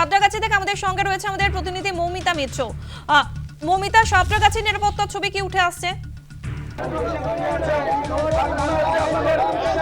সাঁতরাগাছি থেকে আমাদের সঙ্গে রয়েছে আমাদের প্রতিনিধি মৌমিতা মিত্র। মৌমিতা সাঁতরাগাছি নিরাপত্তার ছবি কি উঠে আসছে?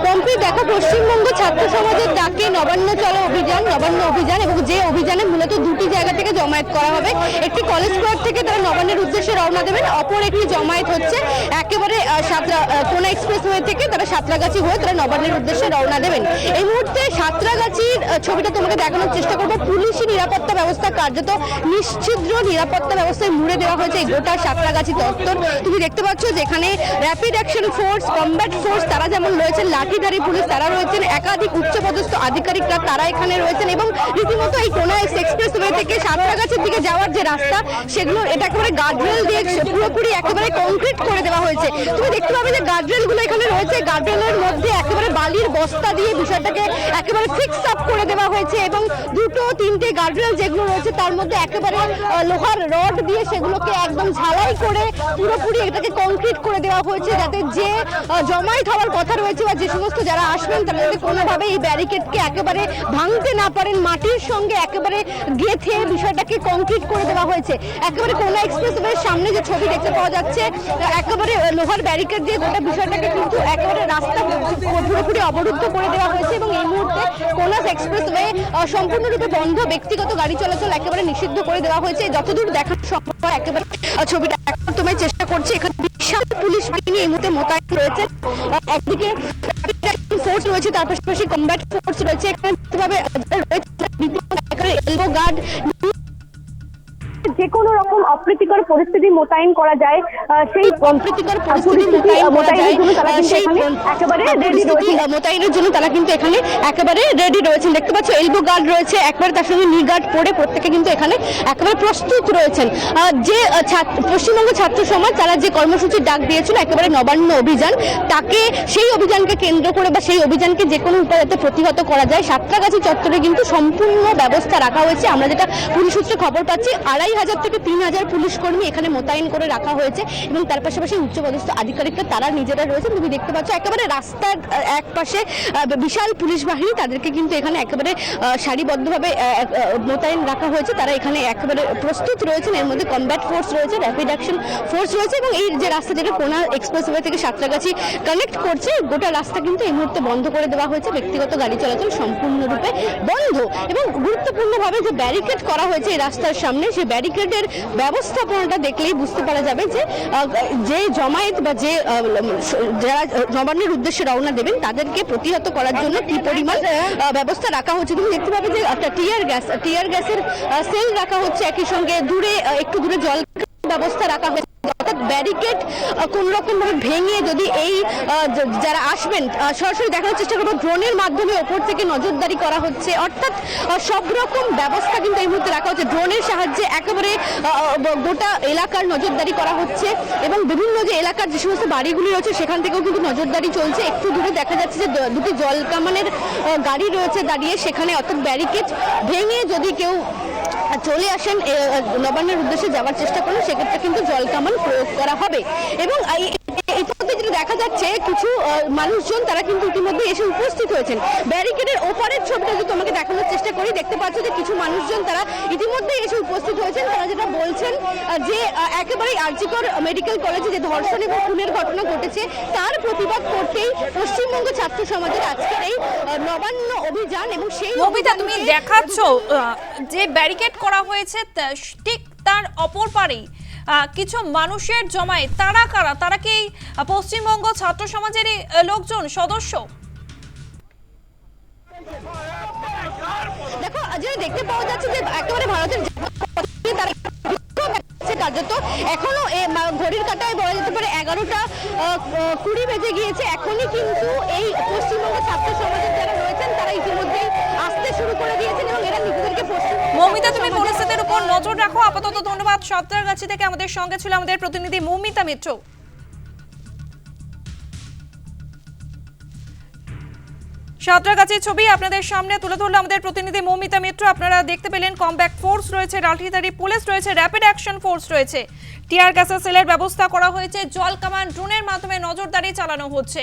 পম্পি দেখো, পশ্চিমবঙ্গ ছাত্র সমাজের ডাকে নবান্ন চলো অভিযান, নবান্ন অভিযান, এবং যে অভিযানে মূলত দুটি জায়গা থেকে জমায়েত করা হবে, একটি কলেজ স্কোয়ার থেকে তারা নবান্নের উদ্দেশ্যে রওনা দেবেন, অপর একটি জমায়েত হচ্ছে একেবারে সাতরা কোনা এক্সপ্রেস ওয়ে থেকে তারা সাঁতরাগাছি হয়ে তারা নবান্নের উদ্দেশ্যে রওনা দেবেন। এই মুহূর্তে সাঁতরাগাছির ছবিটা তোমাকে দেখানোর চেষ্টা করব, পুলিশি নিরাপত্তা ব্যবস্থা কার্যত নিশ্চিদ্র নিরাপত্তা ব্যবস্থায় মুড়ে দেওয়া হয়েছে এই গোটা সাঁতরাগাছি চত্বর তুমি দেখতে পাচ্ছ যেখানে rapid action force combat force তারা যেমন রয়েছেন, লাঠিধারী পুলিশ তারা রয়েছেন, একাধিক উচ্চপদস্থ আধিকারিকরা তারা এখানে রয়েছেন এবং রীতিমতো এই কোনা এক্সপ্রেস ওয়ে থেকে সাঁতরাগাছির দিকে যাওয়ার যে রাস্তা, সেগুলো এটা একেবারে গার্ডরেল দিয়ে পুরোপুরি একেবারে কংক্রিট করে দেওয়া হয়েছে। তুমি দেখতে পাবে যে গার্ডরেলগুলো এখানে রয়েছে গার্ডরেলের মধ্যে একেবারে বালির বস্তা দিয়ে বিষয়টাকে একেবারে ফিক্স আপ করে দেওয়া হয়েছে এবং দুটো, তিনটে গার্ডরেল যেগুলো রয়েছে, তার মধ্যে একেবারে লোহার রড দিয়ে সেগুলোকে একদম ঝালাই করে পুরোপুরি এটাকে কংক্রিট করে দেওয়া হয়েছে যাতে যে জমায়েত হওয়ার কথা রয়েছে বা যে সমস্ত যারা আসবেন, তারা যাতে কোনোভাবে এই ব্যারিকেডকে একেবারে ভাঙতে না পারেন, মাটির সঙ্গে একেবারে গেথে বিষয়টাকে কংক্রিট করে দেওয়া হয়েছে। একেবারে কোনা এক্সপ্রেস ওয়ের সামনে যে ছবি দেখতে পাওয়া যাচ্ছে একেবারে লোহার ব্যারিকেড দিয়ে গোটা বিষয়টাকে কিন্তু একেবারে রাস্তা পুরোপুরি অবরুদ্ধ করে দেওয়া হয়েছে এবং এই মুহূর্তে কোনাস এক্সপ্রেস ওয়ে সম্পূর্ণরূপে বন্ধ, ব্যক্তিগত গাড়ি চলাচল একেবারে নিষিদ্ধ করে দেওয়া হয়েছে। যতদূর দেখার সম্ভব একেবারে ছবিটা তোমায় চেষ্টা করছি, এখানে বিশাল পুলিশ বাহিনী এই মুহূর্তে মোতায়েন রয়েছে। একদিকে ফোর্স রয়েছে, তার পাশাপাশি কমব্যাট ফোর্স রয়েছে। এখানে রয়েছে এলবো গার্ড যে কোনো রকম অপ্রীতিকর পরিস্থিতি মোতায়েন করা যায় সেই অপ্রীতিকর পরিস্থিতি মোতায়েন করা যায় আহ, সেই একেবারে রেডি রয়েছে মোতায়েনের জন্য তারা কিন্তু এখানে একেবারে রেডি রয়েছেন। দেখতে পাচ্ছ এলবো গার্ড রয়েছে একবারে তার সঙ্গে নি গার্ড পরে প্রত্যেকে কিন্তু এখানে একেবারে প্রস্তুত রয়েছেন। যে ছাত্র- পশ্চিমবঙ্গ ছাত্র সমাজ তারা যে কর্মসূচির ডাক দিয়েছিল একেবারে নবান্ন অভিযান তাকে সেই অভিযানকে কেন্দ্র করে বা সেই অভিযানকে যে কোনো উপায়ে যাতে প্রতিহত করা যায়। সাতটাগাছি চত্বরে কিন্তু সম্পূর্ণ ব্যবস্থা রাখা হয়েছে। আমরা যেটা পুলিশ সূত্রে খবর পাচ্ছি আড়াই হাজার থেকে তিন হাজার পুলিশ কর্মী এখানে মোতায়েন করে রাখা হয়েছে এবং তার পাশাপাশি উচ্চপদস্থ আধিকারিকরা তারা নিজেরা রয়েছেন। তুমি দেখতে পাচ্ছ একেবারে রাস্তার এক পাশে বিশাল পুলিশ বাহিনী তাদেরকে কিন্তু এখানে একেবারে সারিবদ্ধভাবে মোতায়েন রাখা হয়েছে। তারা এখানে একেবারে প্রস্তুত রয়েছেন। এর মধ্যে কমব্যাট ফোর্স রয়েছে র্যাপিড অ্যাকশন ফোর্স রয়েছে এবং এই যে রাস্তা যেটা কোনা এক্সপ্রেসওয়ে থেকে সাঁতরাগাছি কানেক্ট করছে, গোটা রাস্তা কিন্তু এই মুহূর্তে বন্ধ করে দেওয়া হয়েছে। ব্যক্তিগত গাড়ি চলাচল সম্পূর্ণরূপে বন্ধ এবং গুরুত্বপূর্ণভাবে যে ব্যারিকেড করা হয়েছে এই রাস্তার সামনে সেই ব্যারিকেডের ব্যবস্থাপনাটা দেখলেই বুঝতে পারা যাবে যে যে জমায়েত বা যে যারা নবান্নের উদ্দেশ্যে রওনা দেবেন, তাদেরকে প্রতিহত করার জন্য কি পরিমাণ ব্যবস্থা রাখা হচ্ছে? তুমি দেখতে পাবে যে একটা টিয়ার গ্যাস, টিয়ার গ্যাসের সেল রাখা হচ্ছে। একই সঙ্গে দূরে একটু দূরে জল ব্যবস্থা রাখা হয়েছে। ব্যারিকেড কোন রকম ভাবে ভেঙে যদি এই যারা আসবেন সরাসরি দেখানোর চেষ্টা করব ড্রোনের মাধ্যমে ওপর থেকে নজরদারি করা হচ্ছে। অর্থাৎ সব রকম ব্যবস্থা কিন্তু এই মুহূর্তে রাখা হচ্ছে। ড্রোনের সাহায্যে একেবারে গোটা এলাকার নজরদারি করা হচ্ছে এবং বিভিন্ন যে এলাকার যে সমস্ত বাড়িগুলি রয়েছে, সেখান থেকেও কিন্তু নজরদারি চলছে। একটু দূরে দেখা যাচ্ছে যে দুটি জল কামানের গাড়ি রয়েছে দাঁড়িয়ে, সেখানে অর্থাৎ ব্যারিকেড ভেঙে যদি কেউ চলে আসেন নবান্নের উদ্দেশ্যে যাওয়ার চেষ্টা করেন। সেক্ষেত্রে কিন্তু জল কামান প্রয়োগ করা হবে। এবং ইতিমধ্যে যেটা দেখা যাচ্ছে কিছু মানুষজন তারা কিন্তু ইতিমধ্যে এসে উপস্থিত হয়েছেন। ব্যারিকেডের ওপারের ছবিটা যদি তোমাকে দেখানোর চেষ্টা করি দেখতে পাচ্ছ যে কিছু মানুষজন তারা ইতিমধ্যে এসে উপস্থিত হয়েছেন। তারা যেটা বলছেন যে আহ, একেবারেই আর্জিকর মেডিকেল কলেজে যে ধর্ষণ এবং খুনের ঘটনা ঘটেছে তার প্রতিবাদ করতেই পশ্চিমবঙ্গ ছাত্র সমাজের আজকের এই নবান্ন অভিযান এবং সেই মৌমিতা তুমি দেখাচ্ছ যে ব্যারিকেড করা হয়েছে ঠিক তার অপর পারেই। কিছু মানুষের জমায়েত। তারা কারা? তারা কি পশ্চিমবঙ্গ ছাত্র সমাজেরই লোকজন, সদস্য? দেখো যে দেখতে পাওয়া যাচ্ছে যে একেবারে ভারতের কার্যত এখনও ঘড়ির কাটায় বলা যেতে পারে এগারোটা কুড়ি বেজে গিয়েছে। এখনই কিন্তু এই পশ্চিমবঙ্গ ছাত্র সমাজের যারা রয়েছেন, তারা ইতিমধ্যেই আসতে শুরু করে দিয়েছেন এবং মৌমিতা, তুমি পরিস্থিতির উপর নজর রাখো। আপাতত ধন্যবাদ। সাঁতরাগাছি থেকে আমাদের সঙ্গে ছিল আমাদের প্রতিনিধি মৌমিতা মিত্র। সাঁতরাগাছির ছবি আপনাদের সামনে তুলে ধরলো আমাদের প্রতিনিধি মৌমিতা মিত্র। আপনারা দেখতে পেলেন কমব্যাক ফোর্স রয়েছে লাঠিধারী পুলিশ রয়েছে র্যাপিড অ্যাকশন ফোর্স রয়েছে। টিয়ার গ্যাসের সেলের ব্যবস্থা করা হয়েছে, জল কামান ড্রোনের মাধ্যমে নজরদারি চালানো হচ্ছে।